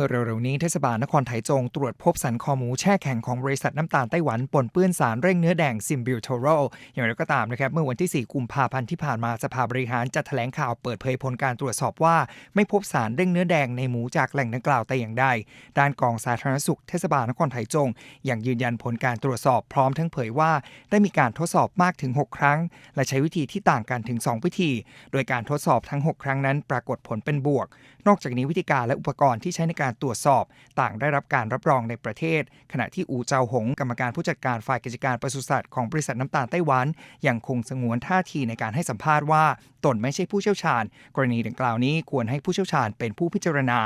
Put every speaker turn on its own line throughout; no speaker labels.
มื่อเร็วๆนี้เทศบาลนครไถจงตรวจพบสันคอหมูแช่แข็งของบริษัทน้ำตาลไต้หวันปนเปื้อนสารเร่งเนื้อแดงซิมบิวโทโรอย่างไรก็ตามนะครับเมื่อวันที่ 4 กุมภาพันธ์ที่ผ่านมาสภาบริหารจัดแถลงข่าวเปิดเผยผลการตรวจสอบว่า ไม่พบสารเร่งเนื้อแดงในหมูจากแหล่งดังกล่าวแต่อย่างใดด้านกองสาธารณสุขเทศบาลนครไถจงยังยืนยันผลการตรวจสอบพร้อมทั้งเผยว่า ได้มีการทดสอบมากถึง 6 ครั้ง และใช้วิธีที่ต่างกันถึง 2 วิธี โดยการทดสอบทั้ง 6 ครั้งนั้น ปรากฏผลเป็นบวก นอกจากนี้วิธีการและอุปกรณ์ที่ใช้ในการตรวจสอบ ต่างได้รับการรับรองในประเทศ ขณะที่อูเจาหงกรรมการผู้จัดการฝ่ายกิจการปศุสัตว์ของบริษัทน้ำตาลไต้หวันยังคงสงวนท่าทีในการให้สัมภาษณ์ว่า ตนไม่ใช่ผู้เชี่ยวชาญ กรณีดังกล่าวนี้ควรให้ผู้เชี่ยวชาญเป็นผู้พิจารณา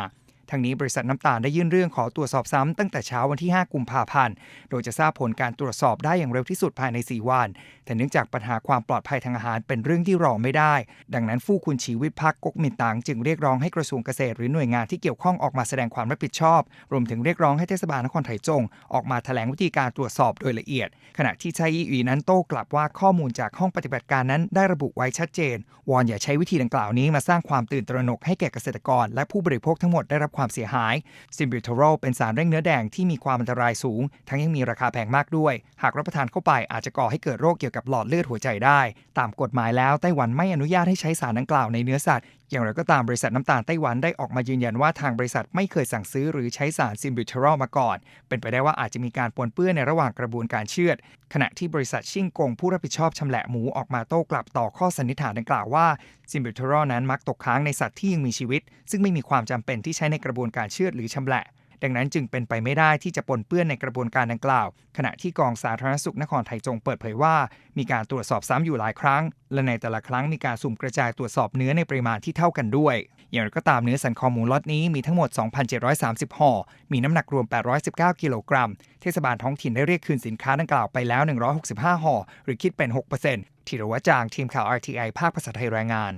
ทั้งนี้บริษัทน้ำตาลได้ยื่นเรื่องขอตรวจสอบซ้ำตั้งแต่เช้าวันที่ 5 กุมภาพันธ์ โดยจะทราบผลการตรวจสอบได้อย่างเร็วที่สุดภายใน 4 วัน แต่เนื่องจากปัญหาความปลอดภัยทางอาหารเป็นเรื่องที่รอไม่ได้ ดังนั้นฟู่คุณชีวิตพักกกมินตังจึงเรียกร้องให้กระทรวงเกษตรหรือหน่วยงานที่เกี่ยวข้องออกมาแสดงความรับผิดชอบ รวมถึงเรียกร้องให้เทศบาลนครไถจง ออกมาแถลงวิธีการตรวจสอบโดยละเอียด ขณะที่ไชยี่อีนั้นโต้กลับว่าข้อมูลจากห้องปฏิบัติการนั้นได้ระบุไว้ชัดเจน วอนอย่าใช้วิธีดังกล่าวนี้มาสร้างความตื่นตระหนกให้แก่เกษตรกร และผู้บริโภคทั้งหมดได้รับความเสียหายซิมบิวโทโรเป็นสารเร่งเนื้อแดงที่มีความอันตรายสูง ทั้งยังมีราคาแพงมากด้วย หากรับประทานเข้าไปอาจจะก่อให้เกิดโรคเกี่ยวกับหลอดเลือดหัวใจได้ ตามกฎหมายแล้วไต้หวันไม่อนุญาตให้ใช้สารดังกล่าวในเนื้อสัตว์อย่างไรก็ตามบริษัทน้ำตาลไต้หวันได้ออกมายืนยันว่าทางบริษัทไม่เคยสั่งซื้อหรือใช้สารซิมบิวเทอรอลมาก่อน เป็นไปได้ว่าอาจจะมีการปนเปื้อนในระหว่างกระบวนการเชือด ขณะที่บริษัทชิ่งกงผู้รับผิดชอบชำแหละหมูออกมาโต้กลับต่อข้อสันนิษฐานดังกล่าวว่าซิมบิวเทอรอลนั้นมักตกค้างในสัตว์ที่ยังมีชีวิต ซึ่งไม่มีความจำเป็นที่ใช้ในกระระบวนการเชือดหรือชำแหละ ดังนั้นจึงเป็นไปไม่ได้ที่จะปนเปื้อนในกระบวนการดังกล่าว ขณะที่กองสาธารณสุขนครไทยจงเปิดเผยว่า มีการตรวจสอบซ้ำอยู่หลายครั้ง และในแต่ละครั้งมีการสุ่มกระจายตรวจสอบเนื้อในปริมาณที่เท่ากันด้วยอย่างไรก็ตามเนื้อสันคอหมูล็อตนี้มีทั้งหมด 2,730 ห่อ มีน้ำหนักรวม 819 กิโลกรัม เทศบาลท้องถิ่นได้เรียกคืนสินค้าดังกล่าวไปแล้ว 165 ห่อ หรือคิดเป็น 6%ธีรวัจจาง ทีมข่าว RTI ภาคภาษาไทยรายงาน